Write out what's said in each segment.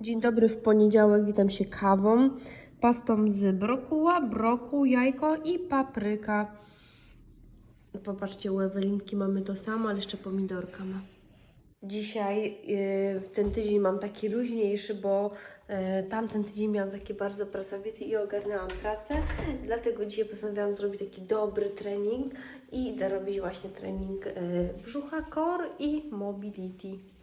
Dzień dobry w poniedziałek, witam się kawą, pastą z brokuła, broku, jajko i papryka. Popatrzcie, u Ewelinki mamy to samo, ale jeszcze pomidorka ma. Dzisiaj yy, ten tydzień mam taki luźniejszy, bo yy, tamten tydzień miałam taki bardzo pracowity i ogarnęłam pracę, dlatego dzisiaj postanowiłam zrobić taki dobry trening i robić właśnie trening yy, brzucha, core i mobility.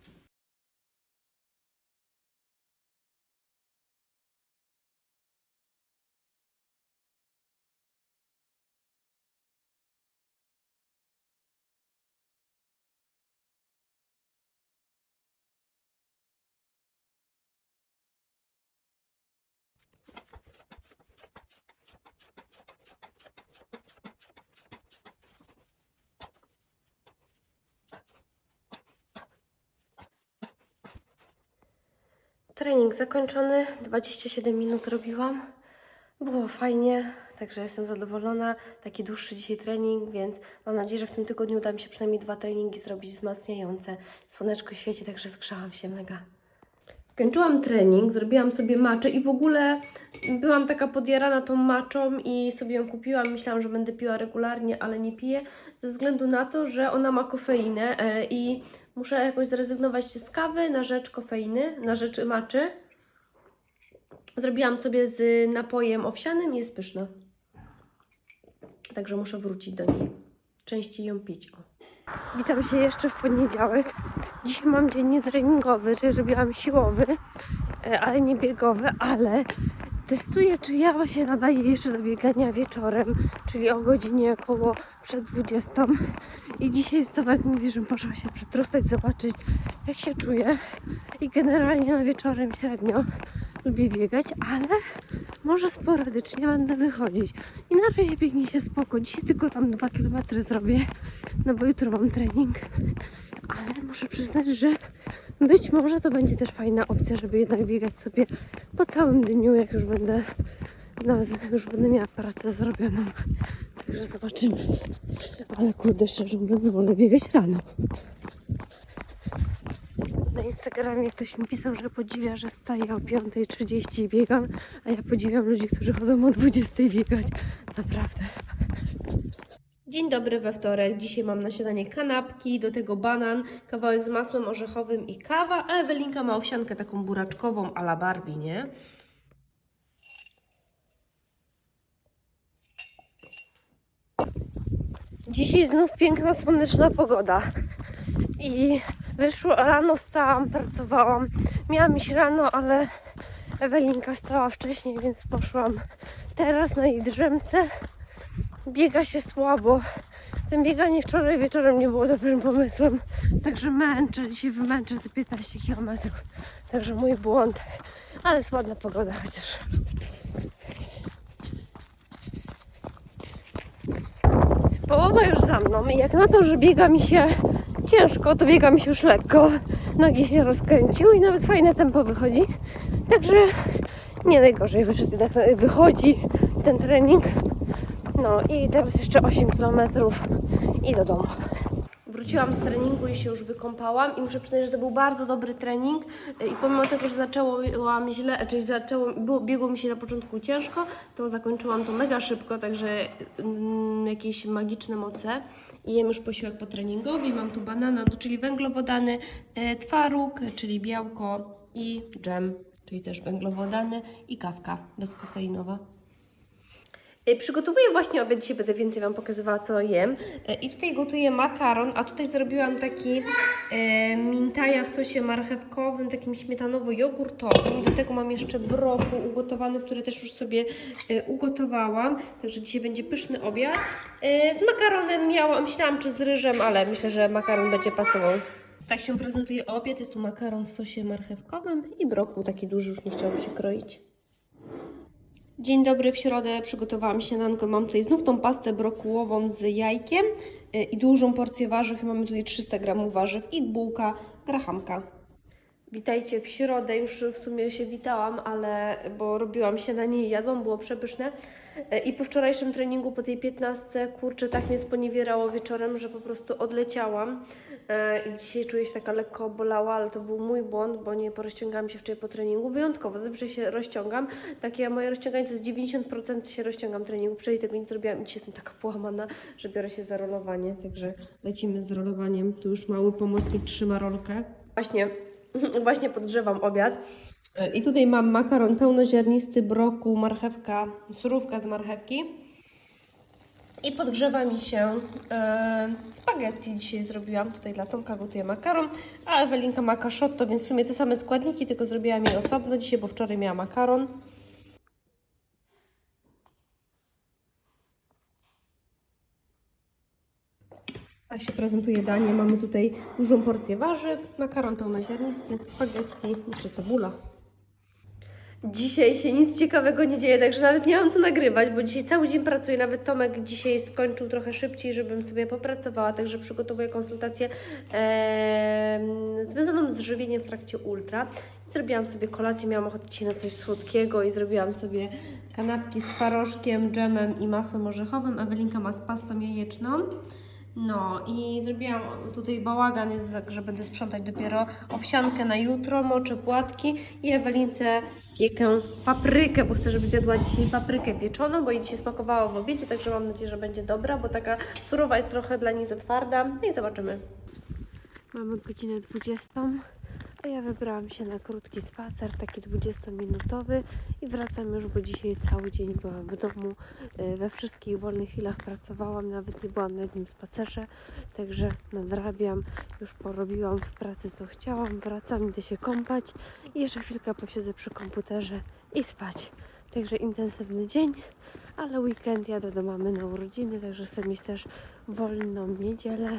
Trening zakończony, 27 minut robiłam. Było fajnie, także jestem zadowolona. Taki dłuższy dzisiaj trening, więc mam nadzieję, że w tym tygodniu uda mi się przynajmniej dwa treningi zrobić wzmacniające. Słoneczko świeci, także zgrzałam się mega. Skończyłam trening, zrobiłam sobie maczę i w ogóle byłam taka podjarana tą maczą i sobie ją kupiłam. Myślałam, że będę piła regularnie, ale nie piję ze względu na to, że ona ma kofeinę e, i muszę jakoś zrezygnować z kawy na rzecz kofeiny, na rzecz maczy. Zrobiłam sobie z napojem owsianym i jest pyszna. Także muszę wrócić do niej. Częściej ją pić. O. Witam się jeszcze w poniedziałek. Dzisiaj mam dzień nietreningowy, czyli zrobiłam siłowy, e, ale nie biegowy, ale testuję, czy ja właśnie nadaję jeszcze do biegania wieczorem, czyli o godzinie około przed 20. I dzisiaj jak mówi, że poszła się przetruchtać, zobaczyć jak się czuję. I generalnie na wieczorem średnio lubię biegać, ale może sporadycznie będę wychodzić. I na razie biegnie się spoko. Dzisiaj tylko tam 2 km zrobię, no bo jutro mam trening. Ale muszę przyznać, że być może to będzie też fajna opcja, żeby jednak biegać sobie po całym dniu, jak już będę, no, już będę miała pracę zrobioną. Także zobaczymy. Ale kurde, szczerze mówiąc, wolę biegać rano. Na Instagramie ktoś mi pisał, że podziwia, że wstaję o 5.30 i biegam, a ja podziwiam ludzi, którzy chodzą o 20.00 biegać. Naprawdę. Dzień dobry we wtorek. Dzisiaj mam na śniadanie kanapki, do tego banan, kawałek z masłem orzechowym i kawa, a Ewelinka ma owsiankę taką buraczkową a la Barbie, nie? Dzisiaj znów piękna, słoneczna pogoda. I wyszło rano, wstałam, pracowałam. Miałam iść rano, ale Ewelinka stała wcześniej, więc poszłam teraz na jej drzemce. Biega się słabo. Ten bieganie wczoraj wieczorem nie było dobrym pomysłem. Także męczę, dzisiaj wymęczę te 15 km. Także mój błąd. Ale jest ładna pogoda chociaż. Połowa już za mną i jak na to, że biega mi się ciężko, to biega mi się już lekko. Nogi się rozkręciły i nawet fajne tempo wychodzi. Także nie najgorzej wychodzi ten trening. No i teraz jeszcze 8 km i do domu. Wróciłam z treningu i się już wykąpałam i muszę przyznać, że to był bardzo dobry trening i pomimo tego, że zaczęłam źle, czyli zaczęło, było, biegło mi się na początku ciężko, to zakończyłam to mega szybko, także mm, jakieś magiczne moce i jem już posiłek potreningowy, mam tu banana, czyli węglowodany, e, twaróg, czyli białko i dżem, czyli też węglowodany i kawka bezkofeinowa. Y, Przygotowuję właśnie obiad, dzisiaj będę więcej Wam pokazywała, co jem. Y, I tutaj gotuję makaron, a tutaj zrobiłam taki e, mintaja w sosie marchewkowym, takim śmietanowo-jogurtowym. Do tego mam jeszcze broku ugotowany, który też już sobie e, ugotowałam. Także dzisiaj będzie pyszny obiad. E, z makaronem miałam, myślałam czy z ryżem, ale myślę, że makaron będzie pasował. Tak się prezentuje obiad. Jest tu makaron w sosie marchewkowym i broku taki duży, już nie chciałam się kroić. Dzień dobry, w środę przygotowałam śniadanko. Mam tutaj znów tą pastę brokułową z jajkiem y, i dużą porcję warzyw. Mamy tutaj 300 gramów warzyw i bułka grahamka. Witajcie w środę, już w sumie się witałam, ale bo robiłam śniadanie i jadłam, było przepyszne. Y, I po wczorajszym treningu, po tej 15, kurczę, tak mnie sponiewierało wieczorem, że po prostu odleciałam. E, i dzisiaj czuję się taka lekko bolała, ale to był mój błąd, bo nie porozciągałam się wczoraj po treningu. Wyjątkowo, zawsze się rozciągam. Takie moje rozciąganie to jest 90% się rozciągam treningu. Wczoraj tego nie zrobiłam i dzisiaj jestem taka połamana, że biorę się za rolowanie, także lecimy z rolowaniem. Tu już mały pomocnik trzyma rolkę. Właśnie, właśnie podgrzewam obiad. E, I tutaj mam makaron pełnoziarnisty, broku, marchewka, surówka z marchewki. I podgrzewa mi się e, spaghetti dzisiaj zrobiłam. Tutaj dla Tomka gotuję makaron, a Ewelinka ma kaszotto, więc w sumie te same składniki, tylko zrobiłam jej osobno dzisiaj, bo wczoraj miała makaron. Tak się prezentuje danie. Mamy tutaj dużą porcję warzyw, makaron pełnoziarnisty, spaghetti, jeszcze cebula. Dzisiaj się nic ciekawego nie dzieje, także nawet nie mam co nagrywać, bo dzisiaj cały dzień pracuję. Nawet Tomek dzisiaj skończył trochę szybciej, żebym sobie popracowała, także przygotowuję konsultację em, związaną z żywieniem w trakcie ultra. Zrobiłam sobie kolację, miałam ochotę dzisiaj na coś słodkiego i zrobiłam sobie kanapki z twarożkiem, dżemem i masłem orzechowym. Ewelinka ma z pastą jajeczną. No i zrobiłam tutaj bałagan, jest, że będę sprzątać dopiero owsiankę na jutro, moczę płatki i Ewelince piekę paprykę, bo chcę, żeby zjadła dzisiaj paprykę pieczoną, bo jej dzisiaj smakowała w obiedzie, także mam nadzieję, że będzie dobra, bo taka surowa jest trochę dla niej za twarda. No i zobaczymy. Mamy godzinę 20, ja wybrałam się na krótki spacer, taki 20-minutowy i wracam już, bo dzisiaj cały dzień byłam w domu. y, We wszystkich wolnych chwilach pracowałam, nawet nie byłam na jednym spacerze, także nadrabiam. Już porobiłam w pracy co chciałam, wracam, idę się kąpać i jeszcze chwilkę posiedzę przy komputerze i spać. Także intensywny dzień, ale weekend jadę do mamy na urodziny, także chcę mieć też wolną niedzielę.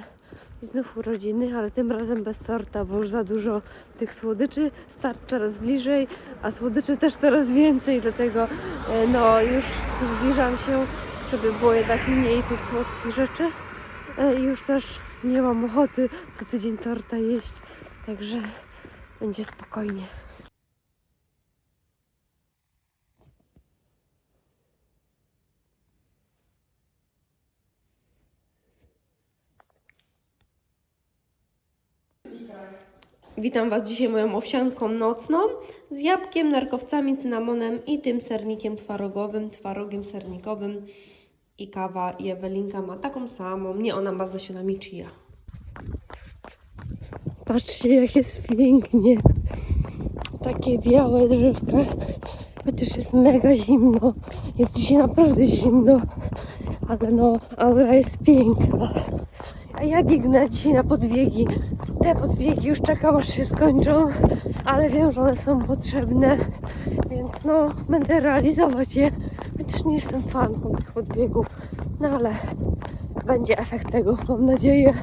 I znów urodziny, ale tym razem bez torta, bo już za dużo tych słodyczy, start coraz bliżej, a słodyczy też coraz więcej, dlatego e, no już zbliżam się, żeby było jednak mniej tych słodkich rzeczy. E, I już też nie mam ochoty co tydzień torta jeść, także będzie spokojnie. Witam Was dzisiaj moją owsianką nocną z jabłkiem, nerkowcami, cynamonem i tym sernikiem twarogowym, twarogiem sernikowym. I kawa i Ewelinka ma taką samą. Nie, ona ma z nasionami chia. Patrzcie, jak jest pięknie. Takie białe drzewka. Chociaż jest mega zimno. Jest dzisiaj naprawdę zimno. Ale no, aura jest piękna. A ja biegnę dzisiaj na podbiegi. Te podbiegi już czekam aż się skończą, ale wiem, że one są potrzebne, więc no będę realizować je. Chociaż nie jestem fanką tych podbiegów, no ale będzie efekt tego, mam nadzieję.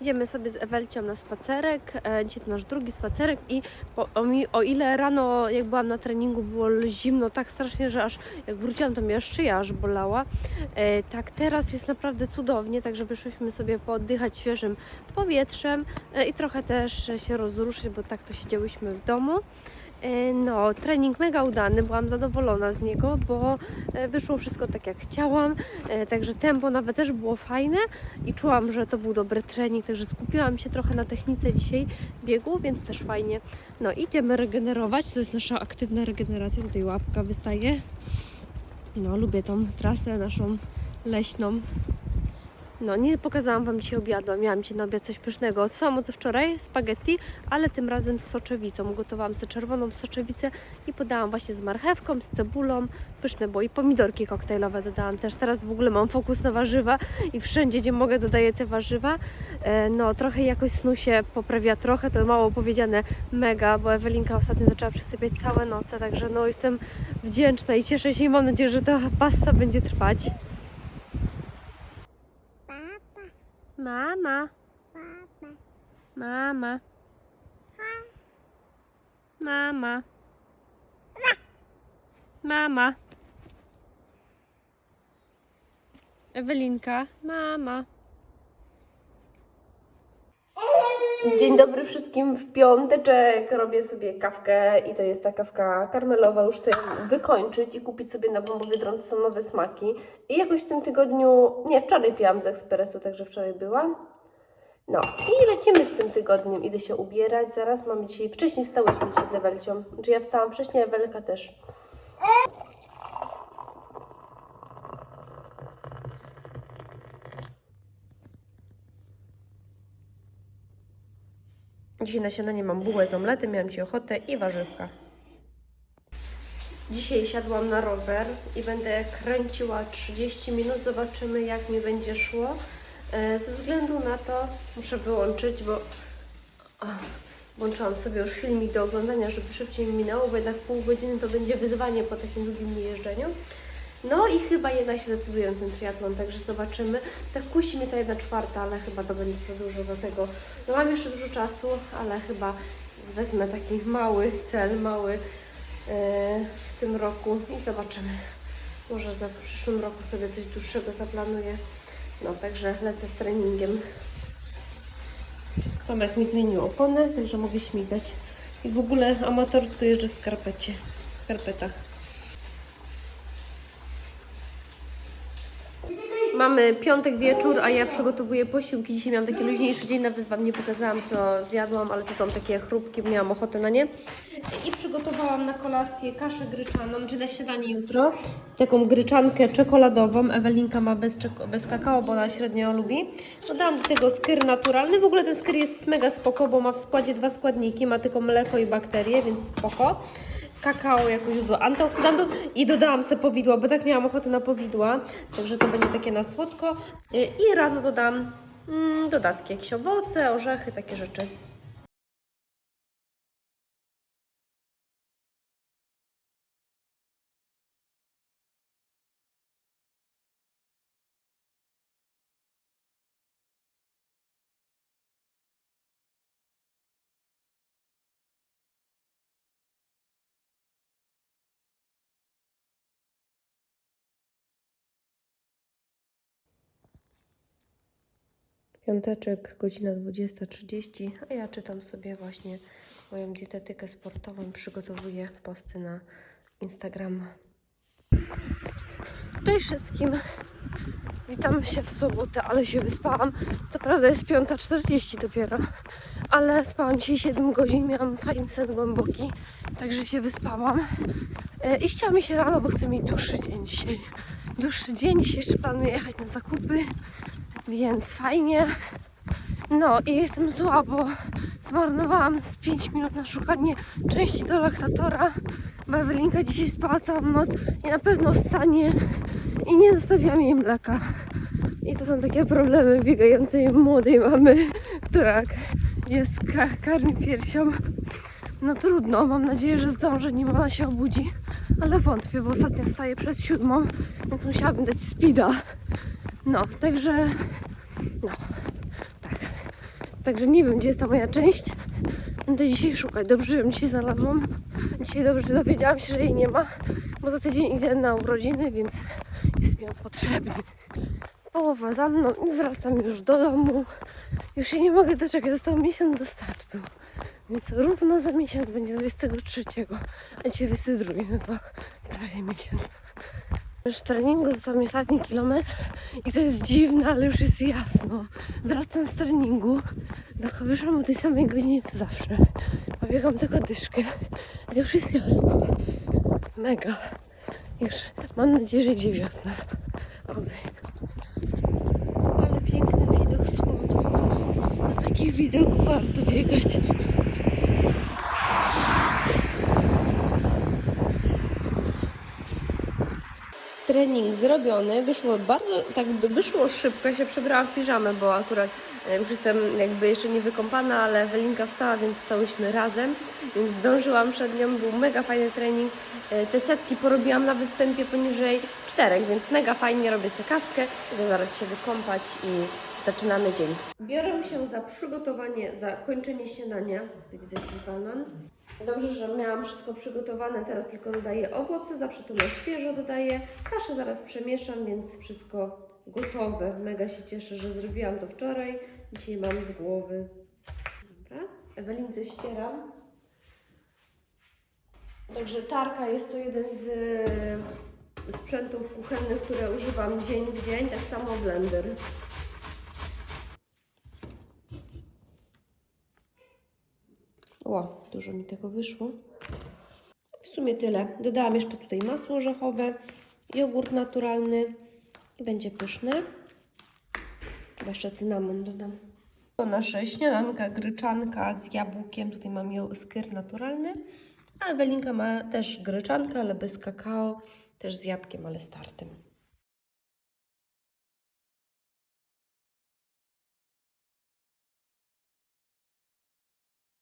Idziemy sobie z Ewelcią na spacerek. E, dzisiaj to nasz drugi spacerek i po, o, mi, o ile rano jak byłam na treningu było zimno tak strasznie, że aż jak wróciłam to mnie szyja aż bolała. E, tak teraz jest naprawdę cudownie, także wyszłyśmy sobie pooddychać świeżym powietrzem e, i trochę też się rozruszyć, bo tak to siedziałyśmy w domu. E, No, trening mega udany, byłam zadowolona z niego, bo e, wyszło wszystko tak jak chciałam, e, także tempo nawet też było fajne i czułam, że to był dobry trening, także skupiłam się trochę na technice dzisiaj biegu, więc też fajnie. No, idziemy regenerować, to jest nasza aktywna regeneracja, tutaj łapka wystaje. No, lubię tą trasę naszą leśną. No, nie pokazałam Wam dzisiaj obiadu, miałam dzisiaj na obiad coś pysznego. To samo co wczoraj, spaghetti, ale tym razem z soczewicą. Gotowałam sobie czerwoną soczewicę i podałam właśnie z marchewką, z cebulą. Pyszne było i pomidorki koktajlowe dodałam też. Teraz w ogóle mam fokus na warzywa i wszędzie, gdzie mogę, dodaję te warzywa. E, No, trochę jakoś snu się poprawia, trochę, to mało powiedziane, mega, bo Ewelinka ostatnio zaczęła przysypiać całe noce, także no jestem wdzięczna i cieszę się i mam nadzieję, że ta passa będzie trwać. Mama. Mama. Mama. Mama. Ewelinka. Mama. Dzień dobry wszystkim w piąteczek. Robię sobie kawkę i to jest ta kawka karmelowa. Już chcę ją wykończyć i kupić sobie na bombowie Biedronce są nowe smaki. I jakoś w tym tygodniu, nie, wczoraj piłam z ekspresu, także wczoraj byłam. No i lecimy z tym tygodniem. Idę się ubierać. Zaraz mamy dzisiaj. Wcześniej wstałyśmy dzisiaj z Ewelcią. Czy ja wstałam wcześniej, Ewelka też. Dzisiaj na śniadanie mam bułę z omletem, miałam Ci ochotę i warzywka. Dzisiaj siadłam na rower i będę kręciła 30 minut. Zobaczymy, jak mi będzie szło. E, Ze względu na to muszę wyłączyć, bo o, włączyłam sobie już filmik do oglądania, żeby szybciej mi minęło, bo jednak pół godziny to będzie wyzwanie po takim długim jeżdżeniu. No i chyba jednak się decyduję na ten triatlon, także zobaczymy. Tak kusi mnie ta jedna czwarta, ale chyba to będzie za dużo, dlatego no mam jeszcze dużo czasu, ale chyba wezmę taki mały cel, mały e, w tym roku i zobaczymy. Może za w przyszłym roku sobie coś dłuższego zaplanuję. No, także lecę z treningiem. Tomek mi zmienił oponę, także mogę śmigać. I w ogóle amatorsko jeżdżę w skarpecie, w skarpetach. Mamy piątek wieczór, a ja przygotowuję posiłki. Dzisiaj miałam taki luźniejszy dzień, nawet Wam nie pokazałam, co zjadłam, ale zjadłam takie chrupki, miałam ochotę na nie. I przygotowałam na kolację kaszę gryczaną, czy na śniadanie jutro. Taką gryczankę czekoladową. Ewelinka ma bez, bez kakao, bo ona średnio lubi. Dodałam do tego skyr naturalny. W ogóle ten skyr jest mega spoko, bo ma w składzie dwa składniki. Ma tylko mleko i bakterie, więc spoko kakao jako źródło antyoksydantów i dodałam sobie powidła, bo tak miałam ochotę na powidła, także to będzie takie na słodko. Y, I rano dodam mm, dodatki, jakieś owoce, orzechy, takie rzeczy. Piąteczek, godzina 20.30, a ja czytam sobie właśnie moją dietetykę sportową, przygotowuję posty na Instagrama. Cześć wszystkim! Witam się w sobotę, ale się wyspałam. Co prawda jest 5.40 dopiero, ale spałam dzisiaj 7 godzin, miałam fajny sen głęboki, także się wyspałam. E, I chciałam mi się rano, bo chcę mieć dłuższy dzień dzisiaj. Dłuższy dzień, dzisiaj jeszcze planuję jechać na zakupy, więc fajnie. No i jestem zła, bo zmarnowałam z 5 minut na szukanie części do laktatora. Bo Ewelinka dzisiaj spała całą noc i na pewno wstanie i nie zostawiłam jej mleka. I to są takie problemy biegającej młodej mamy, która jest ka karmi piersią. No trudno, mam nadzieję, że zdążę, nim ona się obudzi, ale wątpię, bo ostatnio wstaję przed siódmą, więc musiałabym dać speeda. No, także, no, tak. Także nie wiem, gdzie jest ta moja część. Będę dzisiaj szukać. Dobrze, że ją dzisiaj znalazłam. Dzisiaj dobrze, że dowiedziałam się, że jej nie ma, bo za tydzień idę na urodziny, więc jest mi potrzebny. Połowa za mną i wracam już do domu. Już się nie mogę doczekać, został miesiąc do startu. Więc równo za miesiąc będzie 23, a dzisiaj 22, no to prawie miesiąc. Już treningu został mi ostatni kilometr i to jest dziwne, ale już jest jasno. Wracam z treningu, wyszłam o tej samej godzinie co zawsze. Pobiegam tylko dyszkę, ale już jest jasno. Mega. Już mam nadzieję, że idzie wiosna. Oby. Ale piękny widok słodu. Na takich widoków warto biegać. Trening zrobiony, wyszło bardzo, tak wyszło szybko, ja się przebrałam w piżamę, bo akurat e, już jestem jakby jeszcze nie wykąpana, ale Welinka wstała, więc stałyśmy razem, więc zdążyłam przed nią, był mega fajny trening, E, te setki porobiłam nawet w tempie poniżej czterech, więc mega fajnie, robię sobie kawkę, idę zaraz się wykąpać i zaczynamy dzień. Biorę się za przygotowanie, za kończenie śniadania, widzę jakiś banan, Dobrze, że miałam wszystko przygotowane, teraz tylko dodaję owoce, zawsze to na świeżo dodaję. Kaszę zaraz przemieszam, więc wszystko gotowe. Mega się cieszę, że zrobiłam to wczoraj. Dzisiaj mam z głowy. Dobra, Ewelince ścieram. Także tarka jest to jeden z e, sprzętów kuchennych, które używam dzień w dzień, tak samo blender. Dużo mi tego wyszło. W sumie tyle. Dodałam jeszcze tutaj masło orzechowe, jogurt naturalny i będzie pyszne. Chyba jeszcze cynamon dodam. To nasze śniadanka, gryczanka z jabłkiem. Tutaj mam jo- skyr naturalny. A Ewelinka ma też gryczankę, ale bez kakao. Też z jabłkiem, ale startym.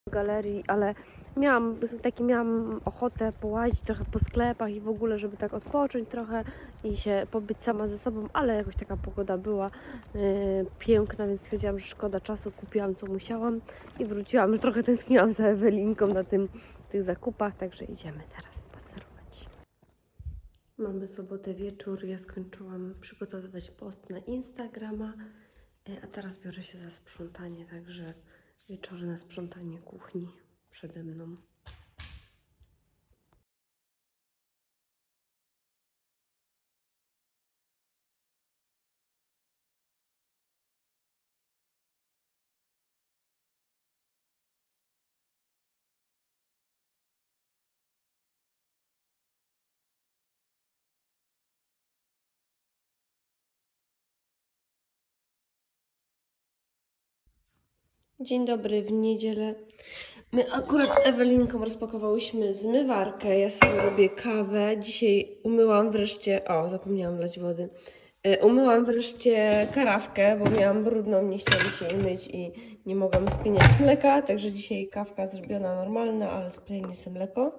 Galerii, ale miałam, taki miałam ochotę połazić trochę po sklepach i w ogóle, żeby tak odpocząć trochę i się pobyć sama ze sobą, ale jakoś taka pogoda była yy, piękna, więc stwierdziłam, że szkoda czasu, kupiłam co musiałam i wróciłam, trochę tęskniłam za Ewelinką na tym, tych zakupach, także idziemy teraz spacerować. Mamy sobotę wieczór, ja skończyłam przygotowywać post na Instagrama, e, a teraz biorę się za sprzątanie, także wieczorne sprzątanie kuchni przede mną. Dzień dobry, w niedzielę. My akurat z Ewelinką rozpakowałyśmy zmywarkę. Ja sobie robię kawę. Dzisiaj umyłam wreszcie. O, zapomniałam lać wody. E, Umyłam wreszcie karawkę, bo miałam brudną, nie chciałam się jej myć i nie mogłam spieniać mleka. Także dzisiaj kawka zrobiona normalna, ale z playlisem mleko.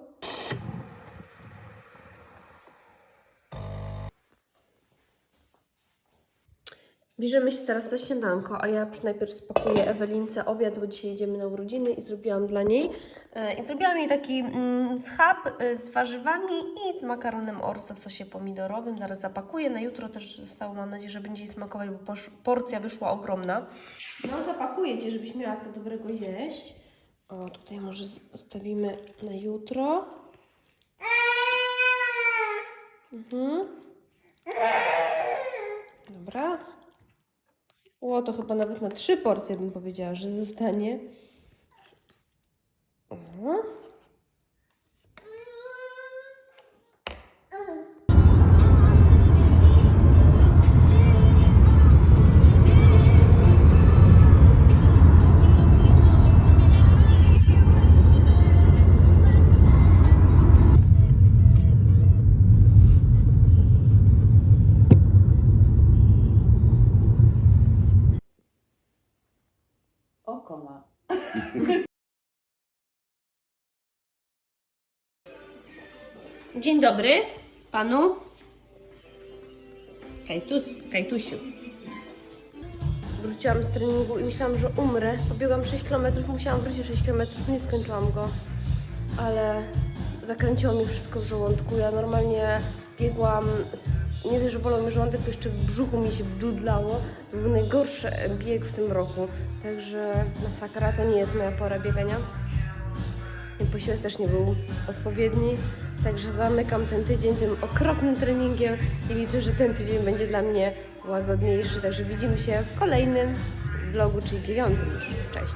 Bierzemy się teraz na śniadanko, a ja najpierw spakuję Ewelince obiad, bo dzisiaj jedziemy na urodziny i zrobiłam dla niej. E, I zrobiłam jej taki mm, schab e, z warzywami i z makaronem orzo w sosie pomidorowym. Zaraz zapakuję. Na jutro też zostało, mam nadzieję, że będzie jej smakować, bo porcja wyszła ogromna. No zapakuję Cię, żebyś miała co dobrego jeść. O, tutaj może zostawimy na jutro. Mhm. Dobra. O, to chyba nawet na trzy porcje bym powiedziała, że zostanie. Dzień dobry panu. Kajtus, Kajtusiu. Wróciłam z treningu i myślałam, że umrę. Pobiegłam 6 km, musiałam wrócić 6 km, nie skończyłam go. Ale zakręciło mi wszystko w żołądku. Ja normalnie biegłam, nie dość, że bolał mi żołądek, to jeszcze w brzuchu mi się dudlało. To był najgorszy bieg w tym roku. Także masakra, to nie jest moja pora biegania. I posiłek też nie był odpowiedni. Także zamykam ten tydzień tym okropnym treningiem i liczę, że ten tydzień będzie dla mnie łagodniejszy. Także widzimy się w kolejnym vlogu, czyli dziewiątym już. Cześć!